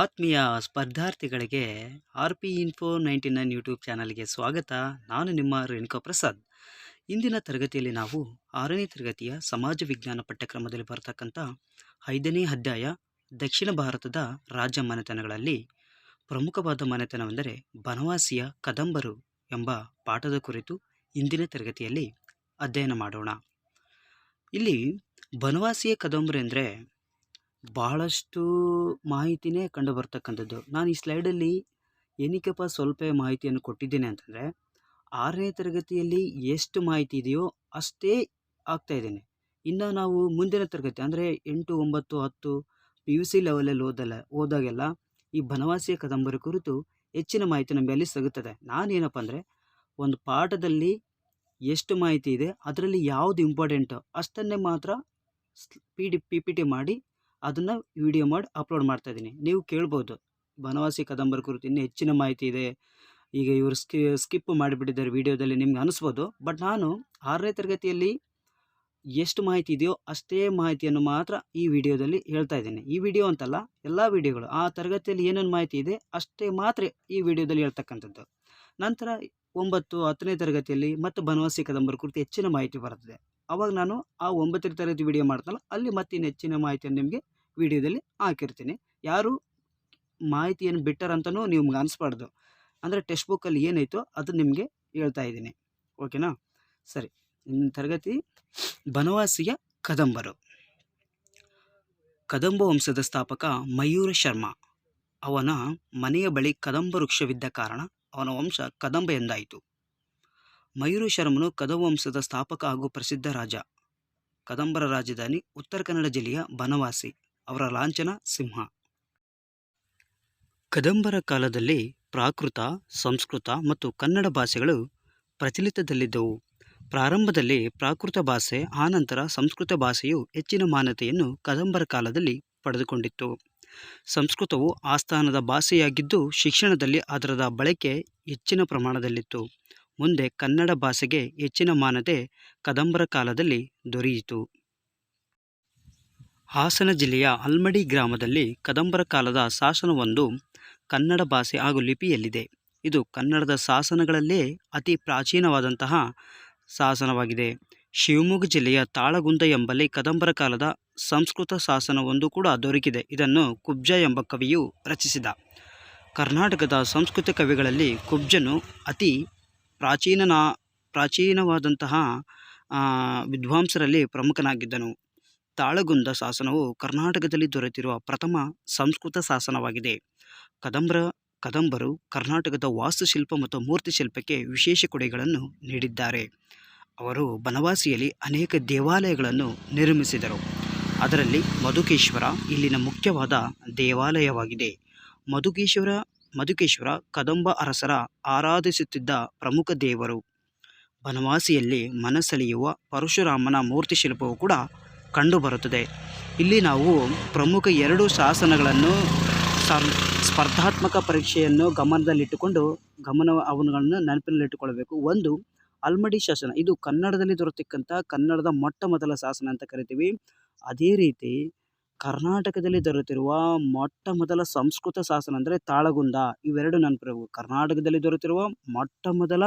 ಆತ್ಮೀಯ ಸ್ಪರ್ಧಾರ್ಥಿಗಳಿಗೆ R P info ninety nine YouTube ಚಾನಲ್ಗೆ ಸ್ವಾಗತ. ನಾನು ನಿಮ್ಮ ರೇಣುಕಾ ಪ್ರಸಾದ್. ಇಂದಿನ ತರಗತಿಯಲ್ಲಿ ನಾವು ಆರನೇ ತರಗತಿಯ ಸಮಾಜ ವಿಜ್ಞಾನ ಪಠ್ಯಕ್ರಮದಲ್ಲಿ ಬರತಕ್ಕಂಥ ಐದನೇ ಅಧ್ಯಾಯ ದಕ್ಷಿಣ ಭಾರತದ ರಾಜ್ಯ ಮನೆತನಗಳಲ್ಲಿ ಪ್ರಮುಖವಾದ ಮನೆತನವೆಂದರೆ ಬನವಾಸಿಯ ಕದಂಬರು ಎಂಬ ಪಾಠದ ಕುರಿತು ಇಂದಿನ ತರಗತಿಯಲ್ಲಿ ಅಧ್ಯಯನ ಮಾಡೋಣ. ಇಲ್ಲಿ ಬನವಾಸಿಯ ಕದಂಬರು ಎಂದರೆ ಬಹಳಷ್ಟು ಮಾಹಿತಿನೇ ಕಂಡು ಬರ್ತಕ್ಕಂಥದ್ದು ನಾನು ಈ ಸ್ಲೈಡಲ್ಲಿ ಏನಕ್ಕಪ್ಪ ಸ್ವಲ್ಪ ಮಾಹಿತಿಯನ್ನು ಕೊಟ್ಟಿದ್ದೇನೆ ಅಂತಂದರೆ, ಆರನೇ ತರಗತಿಯಲ್ಲಿ ಎಷ್ಟು ಮಾಹಿತಿ ಇದೆಯೋ ಅಷ್ಟೇ ಆಗ್ತಾ ಇದ್ದೇನೆ. ಇನ್ನು ನಾವು ಮುಂದಿನ ತರಗತಿ, ಅಂದರೆ ಎಂಟು, ಒಂಬತ್ತು, ಹತ್ತು ಪಿ ಯು ಸಿ ಲೆವೆಲಲ್ಲಿ ಓದಲ್ಲ, ಓದಾಗೆಲ್ಲ ಈ ಬನವಾಸಿಯ ಕದಂಬರಿ ಕುರಿತು ಹೆಚ್ಚಿನ ಮಾಹಿತಿ ನಮ್ಮಲ್ಲಿ ಸಿಗುತ್ತದೆ. ನಾನೇನಪ್ಪ ಅಂದರೆ, ಒಂದು ಪಾಠದಲ್ಲಿ ಎಷ್ಟು ಮಾಹಿತಿ ಇದೆ, ಅದರಲ್ಲಿ ಯಾವುದು ಇಂಪಾರ್ಟೆಂಟು ಅಷ್ಟನ್ನೇ ಮಾತ್ರ P D P P T ಮಾಡಿ ಅದನ್ನು ವಿಡಿಯೋ ಮಾಡಿ ಅಪ್ಲೋಡ್ ಮಾಡ್ತಾ ಇದ್ದೀನಿ. ನೀವು ಕೇಳ್ಬೋದು. ಬನವಾಸಿ ಕದಂಬರ ಕುರಿತು ಇನ್ನೂ ಹೆಚ್ಚಿನ ಮಾಹಿತಿ ಇದೆ. ಈಗ ಇವರು ಸ್ಕಿ ಸ್ಕಿಪ್ ಮಾಡಿಬಿಟ್ಟಿದ್ದಾರೆ ವಿಡಿಯೋದಲ್ಲಿ ನಿಮ್ಗೆ ಅನಿಸ್ಬೋದು. ಬಟ್ ನಾನು ಆರನೇ ತರಗತಿಯಲ್ಲಿ ಎಷ್ಟು ಮಾಹಿತಿ ಇದೆಯೋ ಅಷ್ಟೇ ಮಾಹಿತಿಯನ್ನು ಮಾತ್ರ ಈ ವಿಡಿಯೋದಲ್ಲಿ ಹೇಳ್ತಾ ಇದ್ದೀನಿ. ಈ ವಿಡಿಯೋ ಅಂತಲ್ಲ, ಎಲ್ಲ ವಿಡಿಯೋಗಳು ಆ ತರಗತಿಯಲ್ಲಿ ಏನೇನು ಮಾಹಿತಿ ಇದೆ ಅಷ್ಟೇ ಮಾತ್ರ ಈ ವಿಡಿಯೋದಲ್ಲಿ ಹೇಳ್ತಕ್ಕಂಥದ್ದು. ನಂತರ ಒಂಬತ್ತು, ಹತ್ತನೇ ತರಗತಿಯಲ್ಲಿ ಮತ್ತು ಬನವಾಸಿ ಕದಂಬರ ಕುರಿತು ಹೆಚ್ಚಿನ ಮಾಹಿತಿ ಬರುತ್ತದೆ ಅವಾಗ ನಾನು ಆ ಒಂಬತ್ತನೇ ತರಗತಿ ವಿಡಿಯೋ ಮಾಡ್ತಲ್ಲ ಅಲ್ಲಿ ಮತ್ತೆ ಇನ್ನು ಹೆಚ್ಚಿನ ಮಾಹಿತಿಯನ್ನು ನಿಮಗೆ ವಿಡಿಯೋದಲ್ಲಿ ಹಾಕಿರ್ತೀನಿ. ಯಾರು ಮಾಹಿತಿಯನ್ನು ಬಿಟ್ಟರಂತನೂ ನಿಮ್ಗೆ ಅನಿಸ್ಬಾರ್ದು. ಅಂದರೆ ಟೆಕ್ಸ್ಟ್ ಬುಕ್ಕಲ್ಲಿ ಏನಾಯಿತೋ ಅದು ನಿಮಗೆ ಹೇಳ್ತಾ ಇದ್ದೀನಿ. ಓಕೆನಾ? ಸರಿ. ತರಗತಿ ಬನವಾಸಿಯ ಕದಂಬರು. ಕದಂಬ ವಂಶದ ಸ್ಥಾಪಕ ಮಯೂರ ಶರ್ಮ. ಅವನ ಮನೆಯ ಬಳಿ ಕದಂಬ ವೃಕ್ಷವಿದ್ದ ಕಾರಣ ಅವನ ವಂಶ ಕದಂಬ ಎಂದಾಯಿತು. ಮಯೂರ ಶರ್ಮನು ಕದಂಬ ವಂಶದ ಸ್ಥಾಪಕ ಹಾಗೂ ಪ್ರಸಿದ್ಧ ರಾಜ. ಕದಂಬರ ರಾಜಧಾನಿ ಉತ್ತರ ಕನ್ನಡ ಜಿಲ್ಲೆಯ ಬನವಾಸಿ. ಅವರ ಲಾಂಛನ ಸಿಂಹ. ಕದಂಬರ ಕಾಲದಲ್ಲಿ ಪ್ರಾಕೃತ, ಸಂಸ್ಕೃತ ಮತ್ತು ಕನ್ನಡ ಭಾಷೆಗಳು ಪ್ರಚಲಿತದಲ್ಲಿದ್ದವು. ಪ್ರಾರಂಭದಲ್ಲಿ ಪ್ರಾಕೃತ ಭಾಷೆ, ಆನಂತರ ಸಂಸ್ಕೃತ ಭಾಷೆಯು ಹೆಚ್ಚಿನ ಮಾನ್ಯತೆಯನ್ನು ಕದಂಬರ ಕಾಲದಲ್ಲಿ ಪಡೆದುಕೊಂಡಿತ್ತು. ಸಂಸ್ಕೃತವು ಆಸ್ಥಾನದ ಭಾಷೆಯಾಗಿದ್ದು, ಶಿಕ್ಷಣದಲ್ಲಿ ಅದರ ಬಳಕೆ ಹೆಚ್ಚಿನ ಪ್ರಮಾಣದಲ್ಲಿತ್ತು. ಮುಂದೆ ಕನ್ನಡ ಭಾಷೆಗೆ ಹೆಚ್ಚಿನ ಮಾನ್ಯತೆ ಕದಂಬರ ಕಾಲದಲ್ಲಿ ದೊರೆಯಿತು. ಹಾಸನ ಜಿಲ್ಲೆಯ ಅಲ್ಮಡಿ ಗ್ರಾಮದಲ್ಲಿ ಕದಂಬರ ಕಾಲದ ಶಾಸನವೊಂದು ಕನ್ನಡ ಭಾಷೆ ಹಾಗೂ ಲಿಪಿಯಲ್ಲಿದೆ. ಇದು ಕನ್ನಡದ ಶಾಸನಗಳಲ್ಲೇ ಅತಿ ಪ್ರಾಚೀನವಾದಂತಹ ಶಾಸನವಾಗಿದೆ. ಶಿವಮೊಗ್ಗ ಜಿಲ್ಲೆಯ ತಾಳಗುಂದ ಎಂಬಲ್ಲಿ ಕದಂಬರ ಕಾಲದ ಸಂಸ್ಕೃತ ಶಾಸನವೊಂದು ಕೂಡ ದೊರಕಿದೆ. ಇದನ್ನು ಕುಬ್ಜ ಎಂಬ ಕವಿಯು ರಚಿಸಿದ. ಕರ್ನಾಟಕದ ಸಂಸ್ಕೃತ ಕವಿಗಳಲ್ಲಿ ಕುಬ್ಜನು ಅತಿ ಪ್ರಾಚೀನ ಪ್ರಾಚೀನವಾದಂತಹ ವಿದ್ವಾಂಸರಲ್ಲಿ ಪ್ರಮುಖನಾಗಿದ್ದನು. ತಾಳಗುಂದ ಶಾಸನವು ಕರ್ನಾಟಕದಲ್ಲಿ ದೊರೆತಿರುವ ಪ್ರಥಮ ಸಂಸ್ಕೃತ ಶಾಸನವಾಗಿದೆ. ಕದಂಬರ, ಕದಂಬರು ಕರ್ನಾಟಕದ ವಾಸ್ತುಶಿಲ್ಪ ಮತ್ತು ಮೂರ್ತಿಶಿಲ್ಪಕ್ಕೆ ವಿಶೇಷ ಕೊಡುಗೆಗಳನ್ನು ನೀಡಿದ್ದಾರೆ. ಅವರು ಬನವಾಸಿಯಲ್ಲಿ ಅನೇಕ ದೇವಾಲಯಗಳನ್ನು ನಿರ್ಮಿಸಿದರು. ಅದರಲ್ಲಿ ಮಧುಕೇಶ್ವರ ಇಲ್ಲಿನ ಮುಖ್ಯವಾದ ದೇವಾಲಯವಾಗಿದೆ. ಮಧುಕೇಶ್ವರ ಮಧುಕೇಶ್ವರ ಕದಂಬ ಅರಸರ ಆರಾಧಿಸುತ್ತಿದ್ದ ಪ್ರಮುಖ ದೇವರು. ಬನವಾಸಿಯಲ್ಲಿ ಮನಸೆಳೆಯುವ ಪರಶುರಾಮನ ಮೂರ್ತಿ ಶಿಲ್ಪವು ಕೂಡ ಕಂಡುಬರುತ್ತದೆ. ಇಲ್ಲಿ ನಾವು ಪ್ರಮುಖ ಎರಡು ಶಾಸನಗಳನ್ನು ಸ್ಪರ್ಧಾತ್ಮಕ ಪರೀಕ್ಷೆಯನ್ನು ಗಮನದಲ್ಲಿಟ್ಟುಕೊಂಡು ಗಮನ ಅವನುಗಳನ್ನು ನೆನಪಿನಲ್ಲಿಟ್ಟುಕೊಳ್ಬೇಕು. ಒಂದು ಅಲ್ಮಡಿ ಶಾಸನ. ಇದು ಕನ್ನಡದಲ್ಲಿ ದೊರೆತಕ್ಕಂಥ ಕನ್ನಡದ ಮೊಟ್ಟ ಮೊದಲ ಶಾಸನ ಅಂತ ಕರಿತೀವಿ. ಅದೇ ರೀತಿ ಕರ್ನಾಟಕದಲ್ಲಿ ದೊರೆತಿರುವ ಮೊಟ್ಟ ಮೊದಲ ಸಂಸ್ಕೃತ ಶಾಸನ ಅಂದರೆ ತಾಳಗುಂದ. ಇವೆರಡು ನೆನಪಿರಬೇಕು. ಕರ್ನಾಟಕದಲ್ಲಿ ದೊರೆತಿರುವ ಮೊಟ್ಟ ಮೊದಲ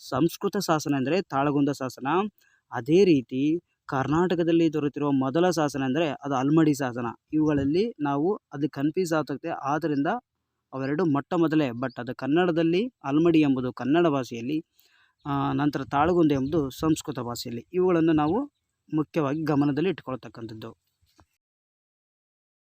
ಸಂಸ್ಕೃತ ಶಾಸನ ಅಂದರೆ ತಾಳಗುಂದ ಶಾಸನ. ಅದೇ ರೀತಿ ಕರ್ನಾಟಕದಲ್ಲಿ ದೊರೆತಿರುವ ಮೊದಲ ಶಾಸನ ಅಂದರೆ ಅದು ಅಲ್ಮಡಿ ಶಾಸನ. ಇವುಗಳಲ್ಲಿ ನಾವು ಅದು ಕನ್ಫ್ಯೂಸ್ ಆಗ್ತದೆ. ಆದ್ದರಿಂದ ಅವೆರಡು ಮೊಟ್ಟ ಮೊದಲೇ ಬಟ್ ಅದು ಕನ್ನಡದಲ್ಲಿ ಅಲ್ಮಡಿ ಎಂಬುದು ಕನ್ನಡ ಭಾಷೆಯಲ್ಲಿ ನಂತರ ತಾಳಗುಂದ ಎಂಬುದು ಸಂಸ್ಕೃತ ಭಾಷೆಯಲ್ಲಿ. ಇವುಗಳನ್ನು ನಾವು ಮುಖ್ಯವಾಗಿ ಗಮನದಲ್ಲಿ ಇಟ್ಕೊಳ್ತಕ್ಕಂಥದ್ದು.